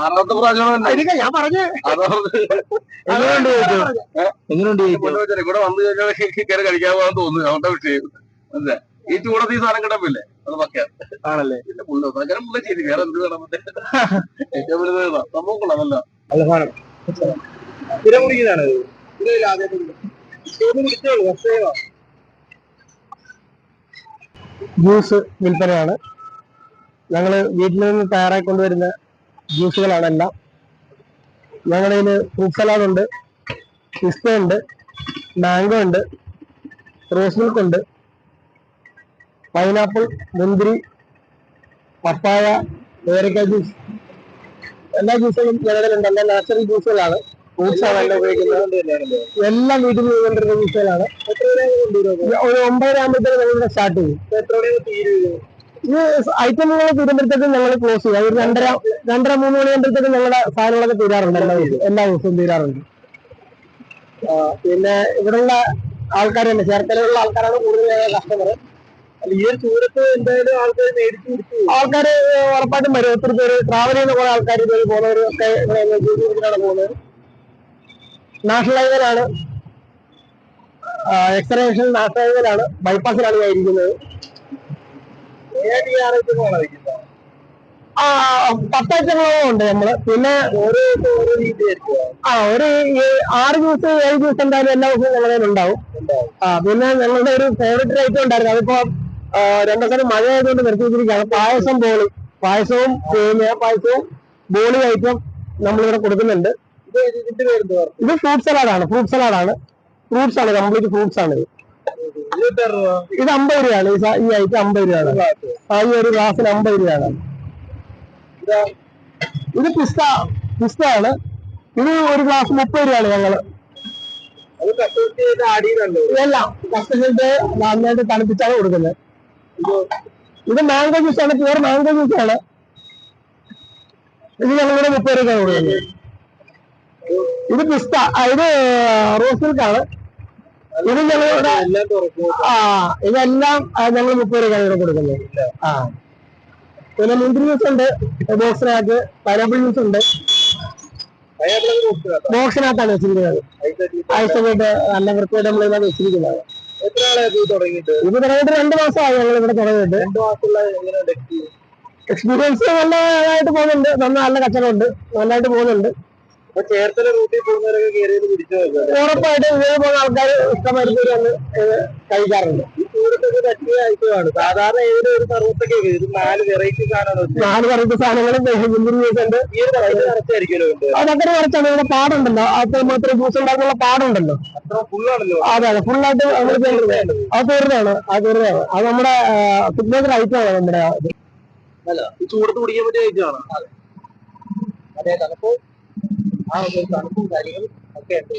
ആറാമത്തെ പ്രാവശ്യം ഞാൻ പറഞ്ഞു. എങ്ങനെയുണ്ട് എങ്ങനെയുണ്ട് ഇവിടെ വന്നു കഴിഞ്ഞാൽ കയറി കഴിക്കാമെന്ന് തോന്നുന്നു. അവന്റെ വിഷയം ഈ ചൂടത്ത് ഈ സാധനം കിടപ്പില്ലേ അത് പക്കാ ആണല്ലേ? പുള്ളി അങ്ങനെ പുള്ളി ചെയ്തി. വേറെ എന്ത് വേണം ഏറ്റവും വലുത് സംഭവം കൊള്ളാമല്ല നല്ല സാധനം സ്ഥിരം കുടിക്കുന്നതാണ് ജ്യൂസ് വിൽപ്പനയാണ്. ഞങ്ങൾ വീട്ടിൽ നിന്ന് തയ്യാറായി കൊണ്ടുവരുന്ന ജ്യൂസുകളാണ് എല്ലാം ഞങ്ങളുടെ കയ്യിൽ ഫ്രൂട്ട് സലാഡ് ഉണ്ട് പിസ്ത ഉണ്ട് മാംഗോ ഉണ്ട് റോസ് മിൽക്ക് ഉണ്ട് പൈനാപ്പിൾ മുന്തിരി പപ്പായ പേരക്ക ജ്യൂസ് എല്ലാ ജ്യൂസുകളും ഞങ്ങളിലുണ്ട് എല്ലാം നാച്ചുറൽ ജ്യൂസുകളാണ് എല്ലാം ഉപയോഗിക്കുന്നത്. എല്ലാം വീട്ടിൽ നിന്ന് കൊണ്ടുവരുന്ന ജ്യൂസുകളാണ് ഒരു ഒമ്പതര ആകുമ്പോഴത്തേക്ക് സ്റ്റാർട്ട് ചെയ്യും. ഈ ഐറ്റമുകൾ തീരുമ്പോഴത്തേക്ക് ഞങ്ങൾ ക്ലോസ് ചെയ്യും. ഒരു രണ്ടര രണ്ടര മൂന്ന് മണി ആകുമ്പോഴത്തേക്ക് ഞങ്ങളുടെ സാധനങ്ങളൊക്കെ തീരാറുണ്ട്. എല്ലാ ദിവസവും എല്ലാ ദിവസവും തീരാറുണ്ട്. പിന്നെ ഇവിടെയുള്ള ആൾക്കാർ തന്നെ ചേർത്തലയുള്ള ആൾക്കാരാണ് കൂടുതൽ കസ്റ്റമർ ഈ ഒരു ചൂടത്ത് എന്തായാലും ആൾക്കാർ മേടിച്ചു കുടിച്ചു ആൾക്കാര് ഉറപ്പായിട്ടും വരും. ഒത്തിരി പേര് ട്രാവൽ ചെയ്യുന്ന കുറെ ആൾക്കാർ ഇതുവരെ പോകുന്നവരും ഒക്കെ ഇവിടെ പോകുന്നത്. നാഷണൽ ഹൈവേയിലാണ് എക്സ്റേഷൻ നാഷണൽ ഹൈവേയിലാണ് ബൈപ്പാസിലാണ് ഞാൻ ഇരിക്കുന്നത്. ആ പത്തൈറ്റങ്ങളോളം ഉണ്ട് നമ്മൾ. പിന്നെ ആ ഒരു ആറ് ദിവസം ഏഴ് ദിവസം എന്തായാലും എല്ലാ ദിവസവും ഞങ്ങളുടെ ഉണ്ടാവും. ആ പിന്നെ ഞങ്ങളുടെ ഒരു ഫേവറേറ്റ് ഐറ്റം ഉണ്ടായിരുന്നു. അതിപ്പോ രണ്ടു ദിവസം മഴ ആയതുകൊണ്ട് നിർത്തി വെച്ചിരിക്കുകയാണ്. പായസം ബോളി പായസവും സേമിയ പായസവും ബോളി ഐറ്റം നമ്മളിവിടെ കൊടുക്കുന്നുണ്ട്. ഇത് ഫ്രൂട്ട് സലാഡാണ് ഫ്രൂട്ട് സലാഡാണ് ഫ്രൂട്ട്സ് ആണ്. കംപ്ലീറ്റ് ഫ്രൂട്ട്സ് ആണ്. ഇത് ഇത് അമ്പത് രൂപയാണ്. ഈ ഐറ്റം അമ്പത് രൂപയാണ്. ആ ഈ ഒരു ഗ്ലാസ്സിന് അമ്പത് രൂപയാണ്. ഇത്. പിസ്ത പിസ്ത ആണ് ഇത് ഒരു ഗ്ലാസ് മുപ്പത് രൂപയാണ് ഞങ്ങൾ. നന്നായിട്ട് തണുപ്പിച്ചാണ് കൊടുക്കുന്നത്. ഇത് മാംഗോ ജ്യൂസ് ആണ് പ്യൂർ മാംഗോ ജ്യൂസ് ആണ് ഇത് ഞങ്ങളിവിടെ മുപ്പത് രൂപ കൊടുക്കുന്നത്. ഇത് പിസ്ത ഇത് റോസ് മിൽക്ക് ആണ് ഇത് ഞങ്ങളുടെ ആ ഇതെല്ലാം ഞങ്ങൾ മുപ്പത് രൂപയാണ് ഇവിടെ കൊടുക്കുന്നത് ആ. പിന്നെ മുന്തിരി ജ്യൂസ് ഉണ്ട് ബോക്സിനകത്ത് പൈനാപ്പിൾ ജ്യൂസ് ഉണ്ട്. ബോക്സിനകത്താണ് വെച്ചിരിക്കുന്നത്. ഐസൊക്കെ നല്ല വൃത്തിയായിട്ട് നമ്മൾ ഇതിനകത്ത് വെച്ചിരിക്കുന്നത്. ഇത് തുടങ്ങിയിട്ട്? രണ്ടു മാസമായി ഞങ്ങൾ ഇവിടെ തുടങ്ങിയിട്ട്. രണ്ടു മാസമുള്ള എക്സ്പീരിയൻസ് നല്ലതായിട്ട് പോകുന്നുണ്ട്. നല്ല നല്ല കച്ചവടമുണ്ട് നന്നായിട്ട് പോകുന്നുണ്ട്. ചേർത്തല റൂട്ടിൽ പോകുന്നവരൊക്കെ കയറിയത് പിടിച്ചു ഉറപ്പായിട്ട് ഇതേ പോകുന്ന ആൾക്കാർ ഇഷ്ടമായിട്ട് വന്ന് കഴിക്കാറുണ്ട്. ഈ ചൂടത്തൊക്കെ പറ്റിയ ഐറ്റമാണ്. സാധാരണ ഏതൊരു ഒരു സർവത്തൊക്കെ ഇത് നാല് വെറൈറ്റി സാധനമാണ് നാല് വെറൈറ്റി സാധനങ്ങളും മുന്തിരി ജ്യൂസ് ഉണ്ട്. ഈ ഒരു നിറച്ചായിരിക്കുമല്ലോ അതൊക്കെ മറിച്ചാണ് ഇവിടെ പാടുണ്ടല്ലോ. അത് മാത്രം ജ്യൂസ് ഉണ്ടാക്കുന്ന പാടുണ്ടല്ലോ. അതെ അതെ. ഫുള്ളായിട്ട് നമ്മൾ ചെയ്യുന്നത് അത് തീർന്നതാണ് അത് തീർന്നതാണ് അത് നമ്മുടെ സിഗ്നേച്ചർ ഐറ്റമാണ് ആണ് നമ്മുടെ ചൂടത്ത് കുടിക്കാൻ പറ്റിയ ഐറ്റമാണ് അതെ. തണുപ്പ് ആ ഒരു തണുപ്പും കാര്യങ്ങളും ഒക്കെ ഉണ്ട്